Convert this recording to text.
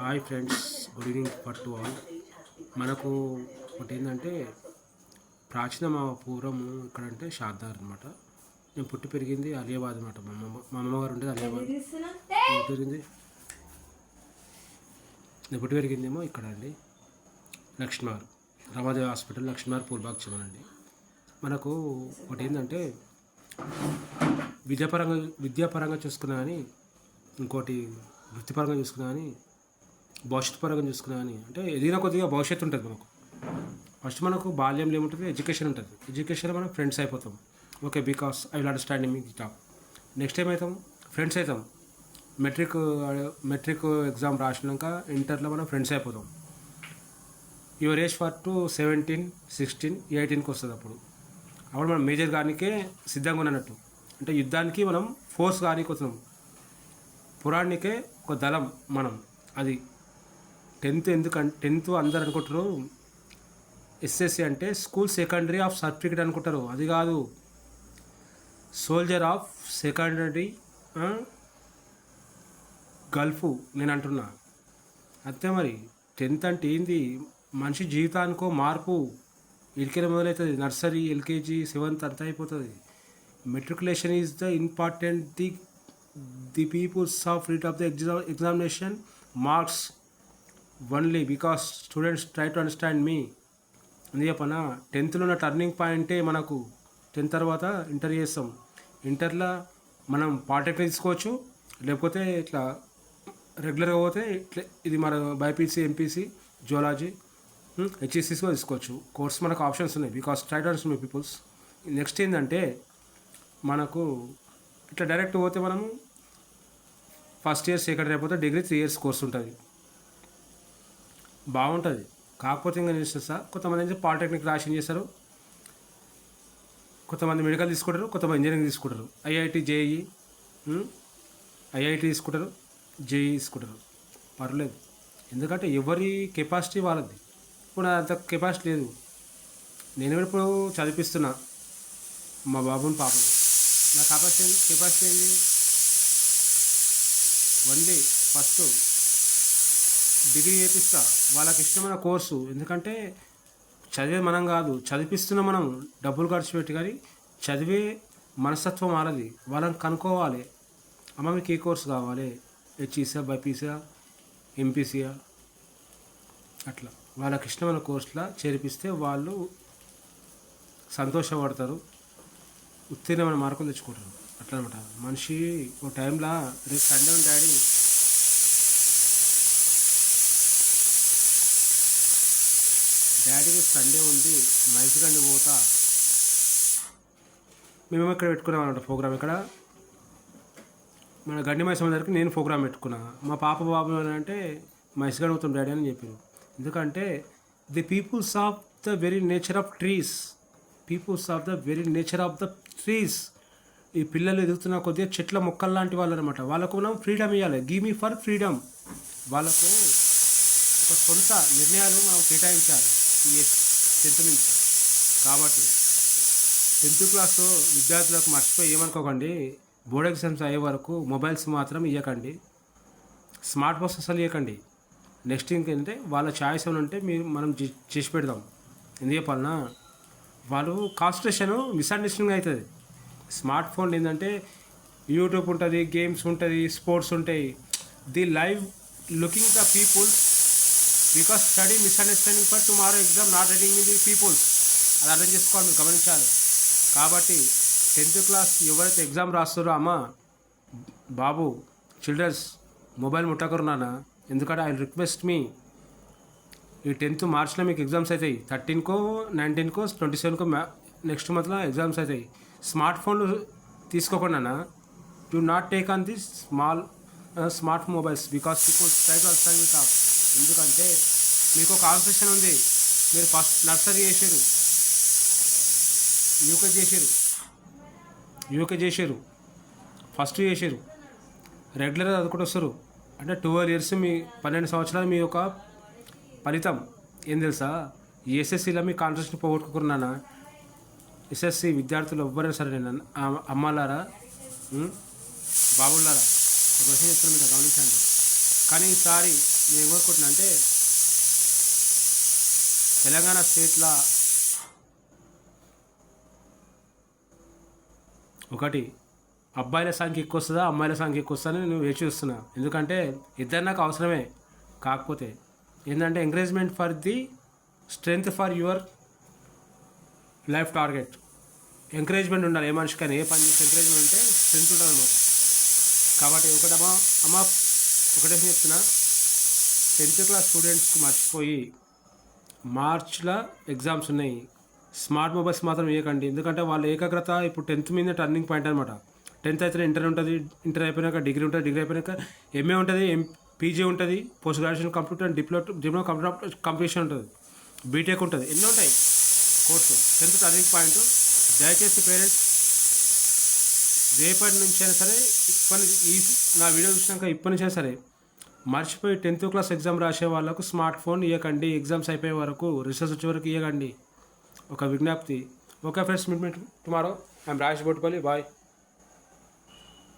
Hi friends good evening for to all. మనకు ఒకటి ఏంటంటే ప్రాచీన మా పూర్వము ఇక్కడంటే షాద్దార్ అనమాట నేను పుట్టి పెరిగింది అలియాబాద్ అనమాట మా అమ్మమ్మ మా అమ్మగారు ఉండేది అలియాబాద్. పెరిగింది నేను పుట్టి పెరిగిందేమో ఇక్కడ అండి లక్ష్మీవారు రమాదేవి హాస్పిటల్ లక్ష్మీవారు పూర్వాక్షం అండి. మనకు ఒకటి ఏంటంటే విద్యాపరంగా విద్యాపరంగా చూసుకున్నా అని ఇంకోటి వృత్తిపరంగా చూసుకున్నా అని భవిష్యత్తు పరంగా చూసుకున్నా అని అంటే ఎదిగిన కొద్దిగా భవిష్యత్తు ఉంటుంది మనకు. ఫస్ట్ మనకు బాల్యంలో ఏముంటుంది? ఎడ్యుకేషన్ ఉంటుంది. ఎడ్యుకేషన్లో మనం ఫ్రెండ్స్ అయిపోతాం. Okay because I will understanding me top next అవుతాం ఫ్రెండ్స్ అవుతాం మెట్రిక్ మెట్రిక్ ఎగ్జామ్ రాసినాక ఇంటర్లో మనం ఫ్రెండ్స్ అయిపోతాం. Your age for to seventeen sixteen ఎయిటీన్కి వస్తుంది అప్పుడు. అప్పుడు మనం మేజర్ గానికే సిద్ధంగా ఉన్నట్టు. అంటే యుద్ధానికి మనం ఫోర్స్ కానీ వస్తున్నాం పురాణికే ఒక దళం మనం. అది టెన్త్ ఎందుకంటే టెన్త్ అందరు అనుకుంటారు ఎస్ఎస్సి అంటే స్కూల్ సెకండరీ ఆఫ్ సర్టిఫికేట్ అనుకుంటారు. అది కాదు. సోల్జర్ ఆఫ్ సెకండరీ గల్ఫ్ నేను అంటున్నా. అంతే మరి. టెన్త్ అంటే ఏంది? మనిషి జీవితానికో మార్పు. ఇడికెళ్ళి మొదలవుతుంది నర్సరీ ఎల్కేజీ సెవెంత్ అంతా అయిపోతుంది. Matriculation is the important the the peoples of rate of the exam examination marks. Only because students try to understand me అని చెప్పన టెన్త్లో ఉన్న టర్నింగ్ పాయింటే మనకు. టెన్త్ తర్వాత ఇంటర్ చేస్తాం. ఇంటర్లో మనం పాలిటెక్నిక్ తీసుకోవచ్చు. లేకపోతే ఇట్లా రెగ్యులర్గా పోతే ఇట్లా ఇది మన బైపీసీ ఎంపీసీ జువాలజీ హెచ్ఈసీస్ కూడా తీసుకోవచ్చు. కోర్స్ మనకు ఆప్షన్స్ ఉన్నాయి. Because try to me peoples next ఏంటంటే మనకు ఇట్లా డైరెక్ట్ పోతే మనము ఫస్ట్ ఇయర్ సెకండ్ ఇయర్ పోతే డిగ్రీ త్రీ ఇయర్స్ కోర్స్ ఉంటుంది. బాగుంటుంది. కాకపోతే ఇంకా నేను సార్ కొంతమంది అయితే పాలిటెక్నిక్ రాసిన చేస్తారు? కొంతమంది మెడికల్ తీసుకుంటారు కొంతమంది ఇంజనీరింగ్ తీసుకుంటారు. ఐఐటి జేఈ ఐఐటి తీసుకుంటారు జేఈ తీసుకుంటారు. పర్లేదు. ఎందుకంటే ఎవరి కెపాసిటీ వాళ్ళది. ఇప్పుడు అంత కెపాసిటీ లేదు. నేను కూడా ఇప్పుడు చదివిస్తున్నా మా బాబుని పాపని. నా కెపాసిటీ కెపాసిటీ ఏంది? డే ఫస్ట్ డిగ్రీ చేపిస్తా వాళ్ళకి ఇష్టమైన కోర్సు. ఎందుకంటే చదివే మనం కాదు. చదివిస్తున్న మనం డబ్బులు ఖర్చు పెట్టి కానీ చదివే మనస్తత్వం వాళ్ళది. వాళ్ళని కనుక్కోవాలి. అమ్మ మీకు ఏ కోర్సు కావాలి? హెచ్ఈసా బైపీసా ఎంపీసీయా అట్లా. వాళ్ళకి ఇష్టమైన కోర్సులా చేర్పిస్తే వాళ్ళు సంతోషపడతారు. ఉత్తీర్ణమైన మార్కులు తెచ్చుకుంటారు. అట్లా అనమాట మనిషి ఓ టైంలో రేపు సండే డాడీ డాడీకి సండే ఉంది మైసిగండి పోతా. మేము ఇక్కడ పెట్టుకున్నాం అనమాట ప్రోగ్రామ్ ఇక్కడ. మన గండి మైసమ్మ దగ్గరికి నేను ప్రోగ్రామ్ పెట్టుకున్నా. మా పాప బాబు అంటే మైసిగండి పోతాం డాడీ అని చెప్పారు. ఎందుకంటే the peoples of the very nature of trees. Peoples of the very nature of the trees. ఈ పిల్లలు ఎదుగుతున్న కొద్దిగా చెట్ల మొక్కలు లాంటి వాళ్ళు అనమాట వాళ్ళకు మనం ఫ్రీడమ్ ఇవ్వాలి గివ్ మీ ఫర్ ఫ్రీడమ్ వాళ్ళకు ఒక సొంత నిర్ణయాలు మనం కేటాయించాలి. ఈ టెన్త్ నుంచి. కాబట్టి టెన్త్ క్లాస్ విద్యార్థులకు మర్చిపోయి ఏమనుకోకండి బోర్డ్ ఎగ్జామ్స్ అయ్యే వరకు మొబైల్స్ మాత్రం ఇవ్వకండి స్మార్ట్ ఫోన్స్ అసలు ఇవ్వకండి నెక్స్ట్ ఇంకేంటే వాళ్ళ ఛాయిస్ ఉంటే మీరు మనం చే- చేసి పెడదాం. ఎందుకు చెప్పాలన్నా వాళ్ళు కాన్సన్ట్రేషన్ మిస్అండర్స్టాండింగ్ అవుతుంది. స్మార్ట్ ఫోన్ ఏంటంటే యూట్యూబ్ ఉంటుంది గేమ్స్ ఉంటుంది స్పోర్ట్స్ ఉంటాయి. The live looking the peoples because study misunderstanding for tomorrow exam not reading the peoples అది అర్థం చేసుకోవాలి మీరు గమనించాలి. కాబట్టి టెన్త్ క్లాస్ ఎవరైతే ఎగ్జామ్ రాస్తారో అమ్మ బాబు చిల్డ్రన్స్ మొబైల్ ముట్టకరు నాన్న. ఎందుకంటే ఐ రిక్వెస్ట్ మీ ఈ టెన్త్ మార్చ్లో మీకు ఎగ్జామ్స్ అవుతాయి. థర్టీన్కో నైన్టీన్కో ట్వంటీ సెవెన్కో మ్యా నెక్స్ట్ మంత్లో ఎగ్జామ్స్ అవుతాయి. స్మార్ట్ ఫోన్లు తీసుకోకుండా do not take on the small smart mobiles because people try to understand with ఎందుకంటే మీకు ఒక కాన్సెషన్ ఉంది. మీరు ఫస్ట్ నర్సరీ చేసారు యూకే చేసారు యూకే చేసారు ఫస్ట్ చేసారు రెగ్యులర్గా చదువుకుంటూ వస్తారు. అంటే ట్వెల్వ్ ఇయర్స్ మీ పన్నెండు సంవత్సరాలు మీ యొక్క ఫలితం. ఏం తెలుసా? ఈ ఎస్ఎస్సిలో మీ కాన్సెషన్ పోగొట్టుకున్నానా ఎస్ఎస్సి విద్యార్థులు ఎవ్వరైనా సరే నేను ఆ- అమ్మాలారా? బాబులారా? ఒక విషయం చెప్తున్నా మీరు గమనించండి. కానీ ఈసారి నేను కోరుకుంటున్నా అంటే తెలంగాణ స్టేట్లో ఒకటి అబ్బాయిల సంఖ్య ఎక్కువ వస్తుందా అమ్మాయిల సంఖ్య ఎక్కువ వస్తుందని నేను వేచి చూస్తున్నా. ఎందుకంటే ఇద్దరు నాకు అవసరమే కాకపోతే. ఏంటంటే encouragement for the strength for your life target. Encouragement ఉండాలి ఏ మనిషికైనా ఏ పని చేస్తే ఎంకరేజ్మెంట్ ఉంటే స్ట్రెంత్ ఉంటుంది అనమాట కాబట్టి ఒకటమ్మా అమ్మ ఒకటే చెప్తున్నా. టెన్త్ క్లాస్ స్టూడెంట్స్కి మర్చిపోయి మార్చ్లో ఎగ్జామ్స్ ఉన్నాయి. స్మార్ట్ మొబైల్స్ మాత్రం వేయకండి. ఎందుకంటే వాళ్ళ ఏకాగ్రత ఇప్పుడు టెన్త్ మీద టర్నింగ్ పాయింట్ అనమాట టెన్త్ అయితే ఇంటర్ ఉంటుంది ఇంటర్ అయిపోయినాక డిగ్రీ ఉంటుంది డిగ్రీ అయిపోయినాక ఎంఏ ఉంటుంది ఎం పీజీ ఉంటుంది పోస్ట్ గ్రాడ్యుయేషన్ కంప్యూటర్ డిప్లో డిప్లొమా కంప్యూటర్ కంప్లీషన్ ఉంటుంది. బీటెక్ ఉంటుంది. ఎన్నో ఉంటాయి కోర్సు టెన్త్ టర్నింగ్ పాయింట్. దయచేసి పేరెంట్స్ రేపటి నుంచి అయినా సరే ఇప్పటి ఈ నా వీడియో చూసినాక ఇప్పటి నుంచి అయినా సరే మర్చిపోయి టెన్త్ క్లాస్ ఎగ్జామ్ రాసే వాళ్ళకు స్మార్ట్ ఫోన్ ఇవ్వకండి ఎగ్జామ్స్ అయిపోయే వరకు రిసల్ట్స్ వచ్చే వరకు ఇవ్వకండి ఒక విజ్ఞప్తి. Okay friends meet tomorrow. I'm Rajesh Bottupalli bye.